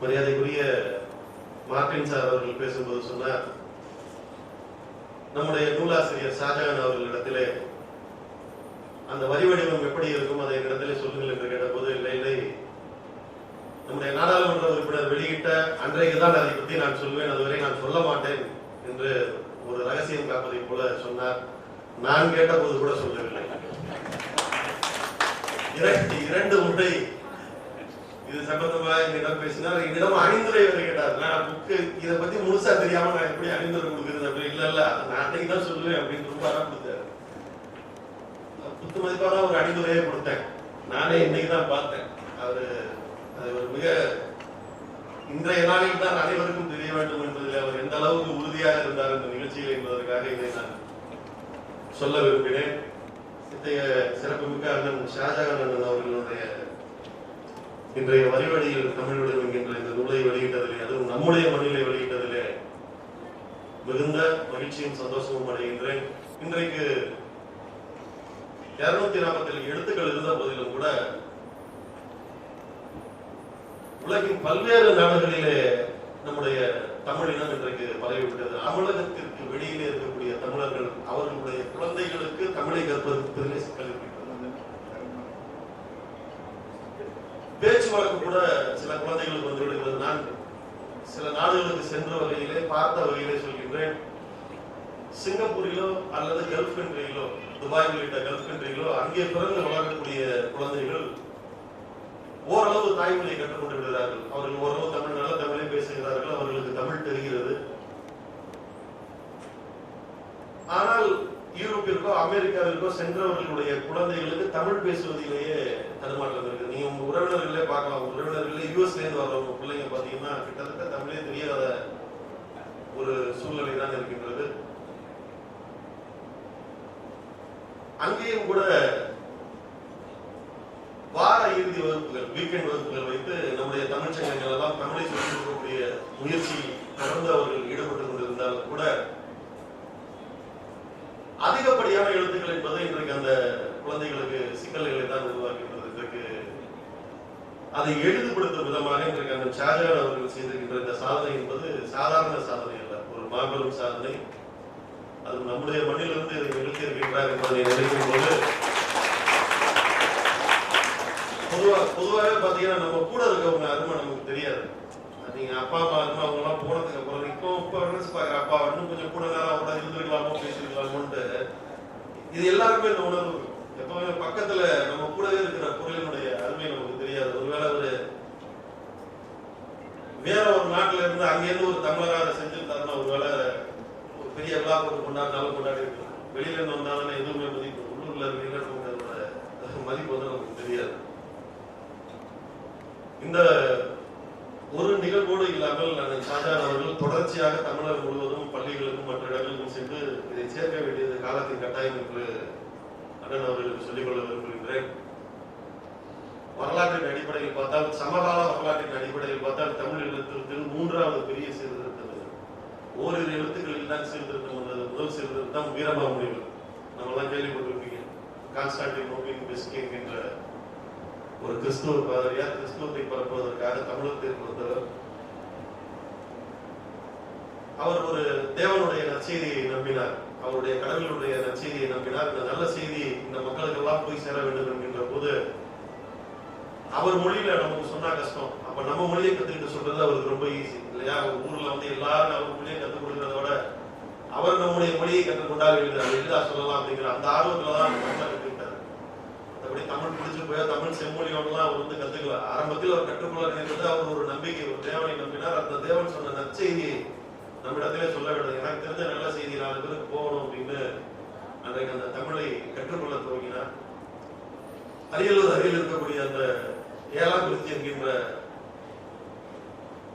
மரியாதைக்குரிய Martin sir அவர்கள் பேசும்போது சொன்னார் நம்முடைய நூலாசிரியர் ஷாஜகான் அவர்களிடத்திலே அந்த வரி வடிவம் எப்படி இருக்கும் அதை இடத்திலே சொல்லுங்கள் என்று கேட்டபோது இல்லை இல்லை. நம்முடைய நாடாளுமன்ற உறுப்பினர் வெளியிட்ட அன்றைக்கு தான் அதை பற்றி நான் சொல்வேன் அதுவரை நான் சொல்ல மாட்டேன் என்று ஒரு ரகசியம் காப்பதை போல சொன்னார். நான் கேட்டபோது கூட சொல்லவில்லை. இரண்டு இரண்டு முறை இது சம்பந்தமா என்னிடம் பேசினார் என்னிடம் அணிந்துரை வரை கேட்டார் நான் புக்கு இதை பத்தி முழுசா தெரியாம நான் எப்படி அணிந்துரை கொடுக்குறது அப்படி இல்ல இல்ல. நான் அன்னைக்கு தான் சொல்லுவேன் அப்படின்னு ரொம்ப அறம் கொடுத்தாரு புத்து மதிப்பான ஒரு அணிந்துரையே கொடுத்தேன். நானே இன்னைக்கு தான் பார்த்தேன். அவரு அது ஒரு மிக இன்றைய நாளில் தான் அனைவருக்கும் தெரிய வேண்டும் என்பதில் அவர் எந்த அளவுக்கு உறுதியாக இருந்தார் இந்த நிகழ்ச்சியில் என்பதற்காக இதை நான் சொல்ல விரும்பினேன் இத்தகைய சிறப்புமிக்க அண்ணன் ஷாஜகான் அண்ணன் அவர்களுடைய இன்றைய வரிவழியில் தமிழ் விடும் என்கின்ற இந்த நூலை வெளியிட்டதிலே அதுவும் நம்முடைய மண்ணிலை வெளியிட்டதிலே மிகுந்த மகிழ்ச்சியும் சந்தோஷமும் அடைகின்றேன். இன்றைக்கு இருநூத்தி நாற்பத்தி எழுத்துக்கள் இருந்த போதிலும் கூட உலகின் பல்வேறு நாடுகளிலே நம்முடைய தமிழ் இனம் இன்றைக்கு பரவிவிட்டது. தமிழகத்திற்கு வெளியிலே இருக்கக்கூடிய தமிழர்கள் அவர்களுடைய குழந்தைகளுக்கு தமிழை கற்பதற்கு சிக்கல் இருக்கின்றது வழக்கு கூட சில குழந்தைகளுக்கு வந்து விடுகிறது. நான் சில நாடுகளுக்கு சென்ற வகையிலே பார்த்த வகையிலே சொல்கின்றேன். சிங்கப்பூரிலோ அல்லது கல்ஃப் கண்ட்ரியிலோ துபாய் உள்ளிட்ட கல்ஃப் கண்ட்ரியிலோ அங்கே பிறந்து வளரக்கூடிய குழந்தைகள் ஓரளவு தாய்மொழியை கற்றுக்கொண்டு விடுகிறார்கள். அவர்கள் ஓரளவு தமிழ் நல்ல தமிழை பேசுகிறார்கள். அவர்களுக்கு தமிழ் தெரிகிறது. ஆனால் யூரோப்பிற்கோ அமெரிக்காவிற்கோ சென்றவர்களுடைய குழந்தைகளுக்கு தமிழ் பேசுவதிலேயே தடுமாற்றம் இருக்கு. நீங்க உங்க உறவினர்களே பார்க்கலாம். உறவினர்களே யூஎஸ்ல இருந்து வர்றவங்க பிள்ளைங்க பாத்தீங்கன்னா கிட்டத்தட்ட தமிழே தெரியாத ஒரு சூழ்நிலை தான் இருக்கின்றது. அங்கேயும் கூட வார இறுதி வகுப்புகள் வீக்கெண்ட் வகுப்புகள் வைத்து நம்முடைய தமிழ் சங்கங்கள் எல்லாம் தமிழை சொல்லிக் கொடுக்கக்கூடிய முயற்சி தொடர்ந்து அவர்கள் ஈடுபட்டு கொண்டிருந்தால் கூட அதிகப்படியான எழுத்துக்கள் என்பது குழந்தைகளுக்கு சிக்கல்களை தான் உருவாக்கின்றது அதை எளிதுபடுத்தும் விதமாக இன்றைக்கு அந்த ஷாஜகான் அவர்கள் செய்திருக்கின்ற இந்த சாதனை என்பது சாதாரண சாதனை அல்ல. ஒரு மாபெரும் சாதனை. அது நம்முடைய மண்ணிலிருந்து இதை நிகழ்த்தி இருக்கின்றார் என்பதை நினைக்கும் போது பொதுவாக பொதுவாகவே பாத்தீங்கன்னா நம்ம கூட இருக்கவங்க அருமை நமக்கு தெரியாது. நீங்க அப்பா அம்மா அருமை அவங்க எல்லாம் போனதுக்கு அப்புறம் இப்போ இப்போ நினைச்சு பாக்குற அப்பா இன்னும் கொஞ்சம் கூட நேரம் அவரோட இருந்திருக்கலாமோ பேசிருக்கலாமோன்ட்டு இது எல்லாருக்குமே இந்த உணர்வு எப்பவுமே பக்கத்துல நம்ம கூடவே இருக்கிற பொருளினுடைய அருமை நமக்கு தெரியாது. ஒருவேளை ஒரு வேற ஒரு நாட்டுல இருந்து அங்கிருந்து ஒரு தமிழராக செஞ்சிருந்தாருன்னா ஒருவேளை ஒரு பெரிய விழா கொண்டு கொண்டாடினாலும் கொண்டாடி இருக்கலாம். வெளியில இருந்து வந்தாலும் எதுவுமே மதிப்பு உள்ளூர்ல இருக்கிற மதிப்பு வந்து நமக்கு தெரியாது. இந்த ஒரு நிகழ்வோடு இல்லாமல் சாஜான் அவர்கள் தொடர்ச்சியாக தமிழர் முழுவதும் பள்ளிகளுக்கும் மற்ற இடங்களுக்கும் சென்று இதை சேர்க்க வேண்டியது காலத்தின் கட்டாயம் என்று அண்ணன் அவர்களுக்கு சொல்லிக்கொள்ள விரும்புகின்றேன். வரலாற்றின் அடிப்படையில் பார்த்தால் சமகால வரலாற்றின் அடிப்படையில் பார்த்தால் தமிழ் எழுத்துக்கள் மூன்றாவது பெரிய சீர்திருத்தம் ஓரிரு எழுத்துக்களில் தான் சீர்திருத்தம் வந்தது. முதல் சீர்திருத்தம் வீரமாமுனிவர் நம்ம எல்லாம் கேள்விப்பட்டிருப்பீங்க. கான்ஸ்டான்டின் நோபின் பெஸ்கிங் என்ற ஒரு கிறிஸ்துவ பாதிரியார் கிறிஸ்துவத்தை பரப்புவதற்காக தமிழகத்தை வந்தவர் அவர் ஒரு தேவனுடைய நற்செய்தியை நம்பினார். அவருடைய கடவுளுடைய நற்செய்தியை நம்பினார். இந்த நல்ல செய்தி இந்த மக்களுக்கு எல்லாம் போய் சேர வேண்டும் என்கின்ற போது அவர் மொழியில நமக்கு சொன்னா கஷ்டம். அப்ப நம்ம மொழியை கத்துக்கிட்டு சொல்றது அவருக்கு ரொம்ப ஈஸி இல்லையா? ஊர்ல வந்து எல்லாரும் அவர் மொழியை கத்துக் கொடுக்கறத விட அவர் நம்முடைய மொழியை கற்றுக்கொண்டால் எளிதா எளிதா சொல்லலாம் அப்படிங்கிற அந்த ஆர்வத்துல தான் அவர் தமிழ் பிடிச்சு போய் தமிழ் செம்மொழியோடலாம் அவர் வந்து கத்துக்கல ஆரம்பத்தில் அவர் கற்றுக்கொள்ள நினைக்கிறது அவர் ஒரு நம்பிக்கை ஒரு தேவனை நம்பினார். அந்த தேவன் சொன்ன நற்செய்தியை நம்மிடத்திலே சொல்ல வேண்டும் எனக்கு தெரிஞ்ச நல்ல செய்தி நாலு பேருக்கு போகணும் அப்படின்னு அன்றைக்கு அந்த தமிழை கற்றுக்கொள்ள துவங்கினார். அரியலூர் அருகில் இருக்கக்கூடிய அந்த ஏழாம் குறிச்சி என்கின்ற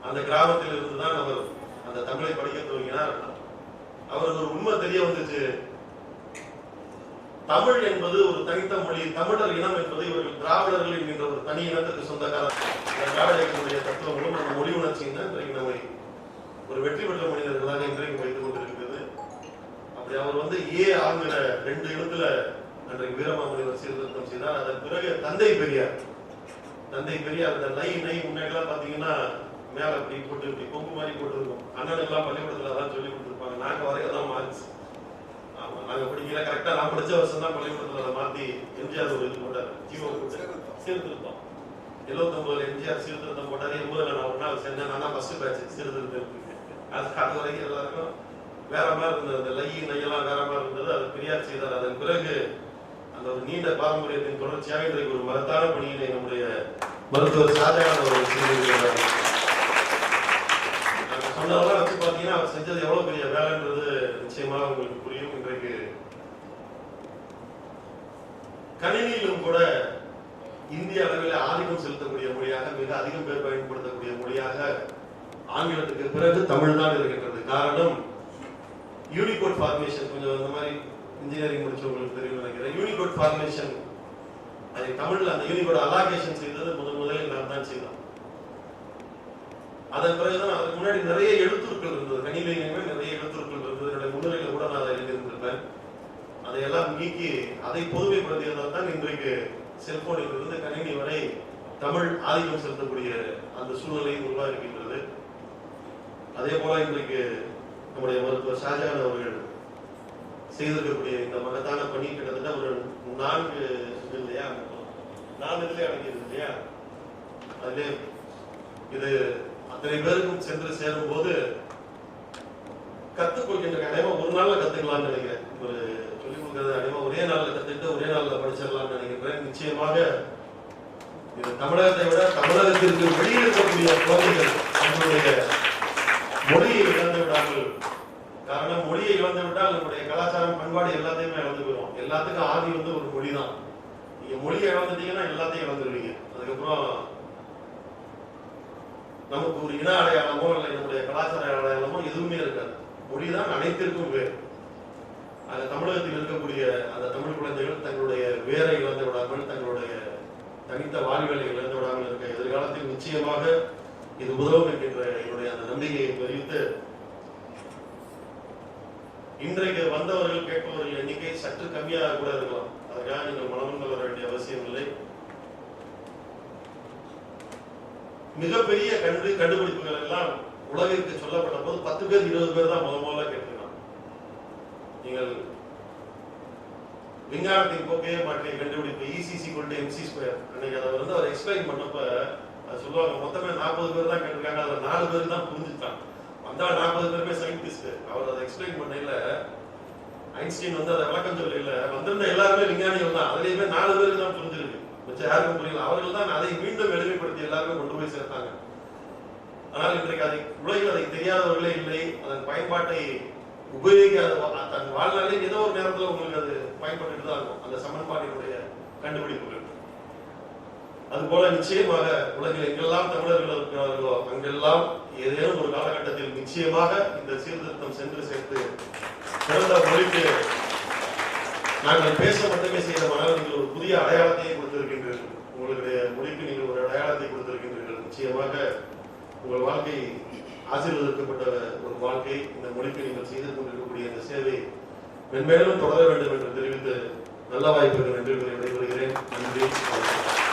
அந்த கிராமத்தில் இருந்துதான் அவர் அந்த தமிழை படிக்க துவங்கினார். அவருக்கு ஒரு உண்மை தெரிய வந்துச்சு. தமிழ் என்பது ஒரு தனித்த மொழி தமிழர் இனம் என்பது இவர்கள் திராவிடர்கள் என்கின்ற ஒரு தனி இனத்துக்கு சொந்தக்காரர். தத்துவங்களும் அந்த மொழி உணர்ச்சியும் தான் இன்றைக்கு நம்மை ஒரு வெற்றி பெற்ற மனிதர்களாக இன்றைக்கு வைத்துக் கொண்டிருக்கிறது. அப்படி அவர் வந்து ஏ ஆங்கிற ரெண்டு எழுத்துல அன்றைக்கு வீரமாமுனிவர் சீர்திருத்தம் செய்தார். அதன் பிறகு தந்தை பெரியார் தந்தை பெரியார் இந்த லை நை முன்னாடிலாம் பார்த்தீங்கன்னா மேலே இப்படி போட்டு இப்படி கொம்பு மாதிரி போட்டுருக்கோம். அண்ணனுக்கெல்லாம் பள்ளிக்கூடத்தில் அதான் சொல்லி கொடுத்துருப்பாங்க. நாங்கள் வரையில தான் மாறிச்சு. ஆமா நாங்க படிக்கல கரெக்டா நான் படிச்ச வருஷம் தான் பள்ளிக்கூடத்தில் அதை மாத்தி எம்ஜிஆர் ஒரு இது போட்டார். ஜீவோ போட்டு சீர்திருத்தம். எழுபத்தொன்பதுல எம்ஜிஆர் சீர்திருத்தம் போட்டார். எண்பதுல நான் ஒரு செஞ்சேன் சேர்ந்தேன் நான் தான் ஃபர்ஸ்ட் பேட்ச் சீர்திருத்தம் அது அது வரைக்கும் எல்லாருக்கும் வேற மாதிரி இருந்தது. அந்த லை நையெல்லாம் வேற மாதிரி இருந்தது. அது பெரியார் செய்தார். அதன் பிறகு அந்த ஒரு நீண்ட பாரம்பரியத்தின் தொடர்ச்சியாக இன்றைக்கு ஒரு மகத்தான பணியினை நம்முடைய மருத்துவர் சாதகான ஒரு செய்திருக்கிறார் அந்த சொன்னதெல்லாம் வச்சு பார்த்தீங்கன்னா அவர் செஞ்சது எவ்வளவு பெரிய வேலைன்றது நிச்சயமாக உங்களுக்கு புரியும். இன்றைக்கு கணினியிலும் கூட இந்திய அளவில் ஆதிக்கம் செலுத்தக்கூடிய மொழியாக மிக அதிகம் பேர் பயன்படுத்தக்கூடிய மொழியாக ஆங்கிலத்துக்கு பிறகு தமிழ் தான் இருக்கின்றது. காரணம் யூனிகோட் ஃபார்மேஷன் கொஞ்சம் இந்த மாதிரி இன்ஜினியரிங் முடிச்சவங்களுக்கு தெரியும் நினைக்கிறேன். யூனிகோட் ஃபார்மேஷன் அது தமிழ்ல அந்த யூனிகோட் அலாகேஷன் செய்தது முதன் முதலில் நான் தான் செய்தோம் அதன் பிறகுதான் அதுக்கு முன்னாடி நிறைய எழுத்துருக்கள் இருந்தது. கணினிலையுமே நிறைய எழுத்துருக்கள் இருந்தது. என்னுடைய முன்னுரையில கூட நான் அதை எழுதியிருந்திருப்பேன். அதையெல்லாம் நீக்கி அதை பொதுமைப்படுத்தியதால் தான் இன்றைக்கு செல்போனில் இருந்து கணினி வரை தமிழ் ஆதிக்கம் செலுத்தக்கூடிய அந்த சூழ்நிலை உருவாகின்றது அதே போல இன்றைக்கு நம்முடைய மருத்துவர் ஷாஜகான் அவர்கள் செய்திருக்கக்கூடிய இந்த மகத்தான பணி கிட்டத்தட்ட ஒரு நான்கு இது இல்லையா? நாலு இதுலேயே அடங்கியது இல்லையா? அதிலே இது அத்தனை பேருக்கும் சென்று சேரும் போது கத்துக்கொள்கின்ற அனைவரும் ஒரு நாள்ல கத்துக்கலாம்னு நினைக்கிறேன். ஒரு சொல்லிக் கொடுக்கறது அனைவரும் ஒரே நாள்ல கத்துக்கிட்டு ஒரே நாள்ல படிச்சிடலாம்னு நினைக்கிறேன். நிச்சயமாக இது தமிழகத்தை விட தமிழகத்திற்கு வெளியே இருக்கக்கூடிய குழந்தைகள் தங்களுடைய மொழியை இழந்து விடாமல் காரணம் மொழியை இழந்து விட்டால் நம்முடைய கலாச்சாரம் பண்பாடு எல்லாத்தையுமே இழந்து போயிடும். எல்லாத்துக்கும் ஆதி வந்து ஒரு மொழி தான் நீங்க மொழியை இழந்துட்டீங்கன்னா எல்லாத்தையும் இழந்துருவீங்க. அதுக்கப்புறம் நமக்கு ஒரு இன அடையாளமோ இல்லை நம்முடைய கலாச்சார அடையாளமோ எதுவுமே இருக்காது. மொழிதான் அனைத்திற்கும் வேறு. அந்த தமிழகத்தில் இருக்கக்கூடிய அந்த தமிழ் குழந்தைகள் தங்களுடைய வேரை இழந்து விடாமல் தங்களுடைய தனித்த வாழ்வியலை இழந்து விடாமல் இருக்க எதிர்காலத்தில் நிச்சயமாக இது உதவும் என்கின்ற என்னுடைய அந்த நம்பிக்கையை தெரிவித்து இன்றைக்கு வந்தவர்கள் கேட்பவர்கள் எண்ணிக்கை சற்று கம்மியாக கூட இருக்கலாம். அதற்காக நீங்கள் மனம் கொள்ள வேண்டிய அவசியம் இல்லை மிகப்பெரிய கண்டு கண்டுபிடிப்புகள் எல்லாம் உலகிற்கு சொல்லப்பட்ட போது பத்து பேர் இருபது பேர் தான் முதல் முதல்ல கேட்டிருக்காங்க. நீங்கள் விஞ்ஞானத்தின் போக்கையே மாற்றிய கண்டுபிடிப்பு இசிசி கொண்டு எம்சி ஸ்கொயர் அன்னைக்கு அதை வந்து அவர் எக்ஸ்பிளைன் பண்ணப்ப அது சொல்லுவாங்க. மொத்தமே நாற்பது பேர் தான் கேட்டிருக்காங்க. அதுல நாலு பேர் தான் புரிஞ்சுட்டான் வந்தா நாற்பது பேருமே சயின்டிஸ்ட் அவர் அதை எக்ஸ்பிளைன் பண்ணல ஐன்ஸ்டீன் வந்து அதை விளக்கம் சொல்லல வந்திருந்த எல்லாருமே விஞ்ஞானிகள் தான். அதுலயுமே நாலு பேருக்கு தான் புரிஞ்சிருக்கு. மிச்சம் யாருக்கும் புரியல அவர்கள் தான் அதை மீண்டும் எளிமைப்படுத்தி எல்லாருமே கொண்டு போய் சேர்த்தாங்க. ஆனால் இன்றைக்கு அதை உலகில் அதை தெரியாதவர்களே இல்லை. அதன் பயன்பாட்டை உபயோகிக்காத தன் வாழ்நாளே ஏதோ ஒரு நேரத்தில் உங்களுக்கு அது பயன்பட்டு தான் இருக்கும். அந்த சமன்பாட்டினுடைய கண்டுபிடிப்புகள். அதுபோல நிச்சயமாக உலகில் எங்கெல்லாம் தமிழர்கள் இருக்கிறார்களோ அங்கெல்லாம் ஏதேனும் ஒரு காலகட்டத்தில் நிச்சயமாக இந்த சீர்திருத்தம் சென்று சேர்த்து சிறந்த மொழிக்கு நாங்கள் பேச மட்டுமே செய்த மாணவர்கள் ஒரு புதிய அடையாளத்தை கொடுத்திருக்கின்றீர்கள் உங்களுடைய மொழிக்கு நீங்கள் ஒரு அடையாளத்தை கொடுத்திருக்கின்றீர்கள் நிச்சயமாக உங்கள் வாழ்க்கை ஆசீர்வதிக்கப்பட்ட ஒரு வாழ்க்கை இந்த மொழிக்கு நீங்கள் செய்து கொண்டிருக்கக்கூடிய இந்த சேவை மென்மேலும் தொடர வேண்டும் என்று தெரிவித்து நல்ல வாய்ப்புக்கு நன்றி விடைபெறுகிறேன். நன்றி.